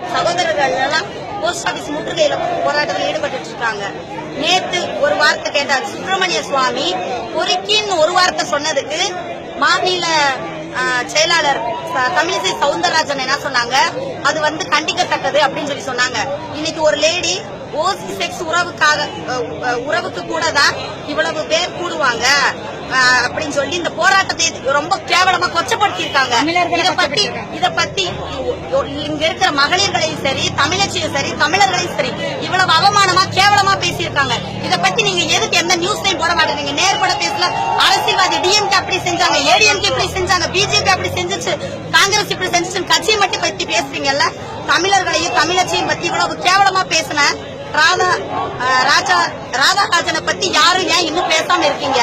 சகோதரர்கள் எல்லாம் post office முற்றுகையில போராட்டத்தில் ஈடுபட்டு இருக்காங்க. நேத்து ஒரு வார்த்தை கேட்டார். சுப்பிரமணிய சுவாமி பொறுக்கின்னு ஒரு வார்த்தை சொன்னதுக்கு மாநில செயலாளர் தமிழிசை சவுந்தரராஜன் என்ன சொன்னாங்க? அது வந்து கண்டிக்கத்தக்கது அப்படின்னு சொல்லி சொன்னாங்க. இன்னைக்கு ஒரு லேடி ஓசி செக்ஸ் உறவுக்காக உறவுக்கு கூட தான் இவ்வளவு பேர் கூடுவாங்க. அப்படின்னு சொல்லி இந்த போராட்டத்தை ரொம்ப கேவலமா கொச்சப்படுத்தி இருக்காங்க இத பத்தி இத பத்தி இங்க இருக்கிற மகளிர்களையும் சரி தமிழச்சியும் சரி தமிழர்களையும் சரி இவ்வளவு அவமானமா கேவலமா பேசியிருக்காங்க. இத பத்தி நீங்க எதுக்கு எந்த நியூஸ்லையும் போட மாட்டேங்க நேர்பட பேசல. அரசியல்வாதி டிஎம்கே அப்படி செஞ்சாங்க ஏடிஎம்கே இப்படி செஞ்சாங்க பிஜேபி அப்படி செஞ்சுச்சு காங்கிரஸ் இப்படி செஞ்சுச்சு கட்சியை மட்டும் பத்தி பேசுறீங்கல்ல? தமிழர்களையும் தமிழச்சியும் பத்தி இவ்வளவு கேவலமா பேசின ராதா ராஜா ராதாராஜனை பத்தி யாரும் ஏன் இன்னும் பேசாம இருக்கீங்க?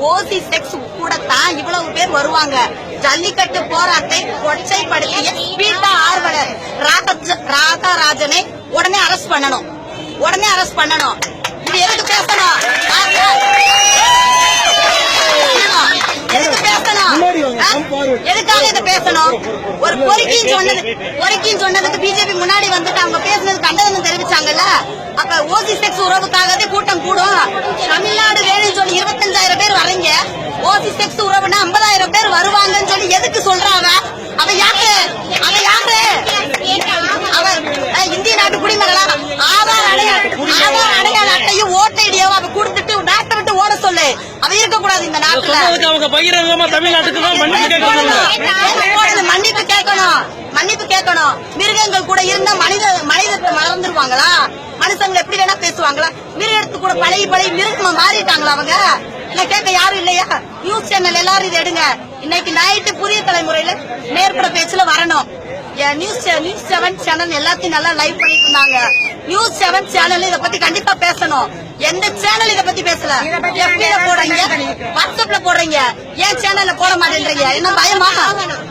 ஓசி செக்ஸ் கூட தான் இவ்வளவு பேர் வருவாங்க. ஜல்லிக்கட்டு போராட்டத்தை கொச்சைப்படுத்திய பீட்டா ஆர்வலர் ராஜ- ராதாராஜனை உடனே அரெஸ்ட் பண்ணணும். உடனே அரெஸ்ட் பண்ணணும். இது எதுக்கு பேசணும்? எதுக்கு பேசணும்? எதுக்காக இதை பேசணும்? ஒரு பொறுக்கின்னு சொன்னது பொறுக்கின்னு சொன்னதுக்கு பிஜேபி முன்னாடி வந்துட்டு அவங்க பேசுனது கண்டனம் தெரிவிச்சாங்கல்ல? அப்ப ஓசி செக்ஸ் உறவுக்காகவே கூட்டம் கூடும். தமிழ்நாடு சொல்லி இருபத்தஞ்சாயிரம் பேர் வரீங்க. ஓசி செக்ஸ் உறவுனா ஐம்பதாயிரம் பேர் வருவாங்கன்னு சொல்லி எதுக்கு சொல்றாங்க? அவ யாரு? அவ யாரு? அவ அஹ், இந்திய நாட்டு குடிமகளா? ஆதார் அடையாள ஆதார் அடையாள அட்டையும் ஓட்டு ஐடியாவும் அவ கொடுத்துட்டு நாட்டை விட்டு ஓட சொல்லு. அவ இருக்க கூடாது இந்த நாட்டுல. அவங்க பகிரங்கமா தமிழ்நாட்டுக்கு தான் மன்னிப்பு போடுது, மன்னிப்பு கேட்கணும். மன்னிப்பு கேட்கணும். மிருகங்கள் கூட இருந்தா மனித மனிதத்தை மறந்துருவாங்களா? மனுஷங்க எப்படி வேணா பேசுவாங்களா? மிருகத்து கூட பழகி பழகி மிருகமா மாறிட்டாங்களா அவங்க? இல்ல கேட்க யாரும் இல்லையா? நியூஸ் சேனல் எல்லாரும் இதை எடுங்க. இன்னைக்கு நைட்டு புதிய தலைமுறையில நேர்பட பேச்சுல வரணும். நியூஸ் நியூஸ் செவன் சேனல் எல்லாத்தையும் நல்லா லைவ் பண்ணிட்டு இருந்தாங்க. நியூஸ் செவன் சேனல் இத பத்தி கண்டிப்பா பேசணும். எந்த சேனல் இத பத்தி பேசல? எப்படில போடுறீங்க? வாட்ஸ்அப்ல போடுறீங்க. ஏன் சேனல்ல போட மாட்டேன்றீங்க? என்ன பயமா?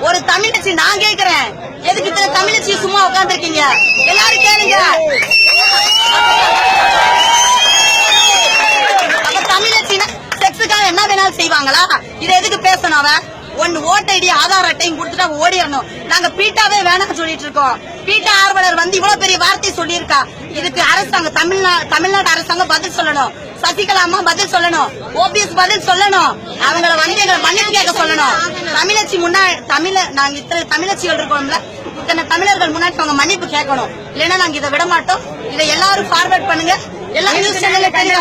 ஒரு தமிழச்சி நான் கேக்குறேன் எதுக்கு இத்தனை தமிழச்சி சும்மா உட்காந்துருக்கீங்க எல்லாரும் கேளுங்க. நம்ம தமிழச்சினா செக்ஸுக்காக என்ன வேணாலும் செய்வாங்களா? இதை எதுக்கு பேசணும் அவன்? ஒன்னு ஓட்ட ஐடி ஆதார் அட்டையும் கொடுத்துட்டு அவங்க ஓடிடணும். நாங்க பீட்டாவே வேணாம் சொல்லிட்டு இருக்கோம். பீட்டா ஆர்வலர் வந்து இவ்வளவு பெரிய வார்த்தை சொல்லியிருக்கா. இதுக்கு அரசாங்கம் தமிழ்நாடு தமிழ்நாடு அரசாங்கம் பதில் சொல்லணும். சசிகலா அம்மா பதில் சொல்லணும். ஓபிஎஸ் பதில் சொல்லணும். அவங்கள வந்து எங்களை மன்னிப்பு கேட்க சொல்லணும். தமிழச்சி முன்னாடி தமிழ நாங்க இத்தனை தமிழச்சிகள் இருக்கோம்ல. இத்தனை தமிழர்கள் முன்னாடி அவங்க மன்னிப்பு கேட்கணும். இல்லைன்னா நாங்க இதை விட மாட்டோம் இதை எல்லாரும் ஃபார்வர்ட் பண்ணுங்க. எல்லா நியூஸ் சேனல்ல பண்ணுங்க.